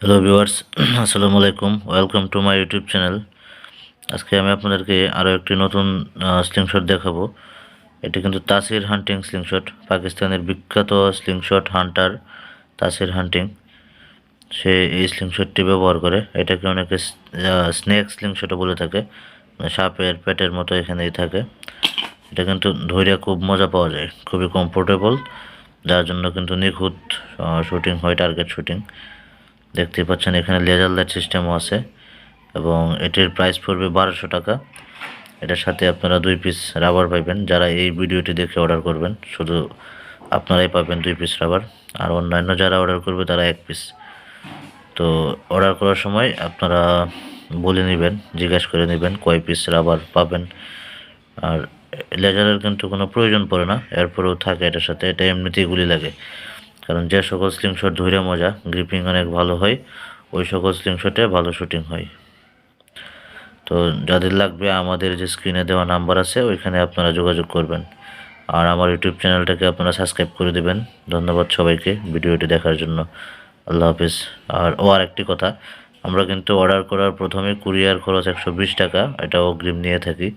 Hello viewers আসসালামু আলাইকুম welcome to my YouTube channel আজকে আমি আপনাদেরকে আরও একটি নতুন স্লিংশট দেখাবো। এটি কিন্তু তাসির হান্টিং স্লিংশট পাকিস্তানের বিখ্যাত স্লিংশট হান্টার তাসির হান্টিং সে এই স্লিংশটটি ব্যবহার করে। এটাকে অনেকে স্নেক স্লিংশটও বলে থাকে। মানে সাপের পেটের মতো এখানেই থাকে। এটা কিন্তু ধৈর্য খুব মজা পাওয়া যায়। খুবই কমফোর্টেবল যার জন্য কিন্তু নিখুঁত শুটিং হয় টার্গেট শুটিং দেখতে পাচ্ছেন, এখানে লেজার লাইট সিস্টেমও আছে এবং এটির প্রাইস পড়বে বারোশো টাকা। এটার সাথে আপনারা দুই পিস রাবার পাবেন যারা এই ভিডিওটি দেখে অর্ডার করবেন, শুধু আপনারাই পাবেন দুই পিস রাবার আর অন্যান্য যারা অর্ডার করবে, তারা এক পিস তো অর্ডার করার সময় আপনারা বলে নেবেন, জিজ্ঞেস করে নেবেন কয় পিস রাবার পাবেন। আর লেজারের কিন্তু কোনো প্রয়োজন পড়ে না, এরপরেও থাকে এটার সাথে, এটা এমনিতেই গুলি লাগে। কারণ যে সকল স্লিং স্লিংশট ধৈর্য মজা গ্রিপিং অনেক ভালো হয়, ওই সকল স্লিংশটে ভালো শুটিং হয়। তো যাদের লাগবে আমাদের যে স্ক্রিনে দেওয়া নাম্বার আছে, ওইখানে আপনারা যোগাযোগ করবেন। আর আমার ইউটিউব চ্যানেলটাকে আপনারা সাবস্ক্রাইব করে দেবেন। ধন্যবাদ সবাইকে ভিডিওটি দেখার জন্য। আল্লাহ হাফিজ। আর ও আর একটি কথা, আমরা কিন্তু অর্ডার করার প্রথমে কুরিয়ার খরচ একশো বিশ টাকা এটা অগ্রিম নিয়ে থাকি।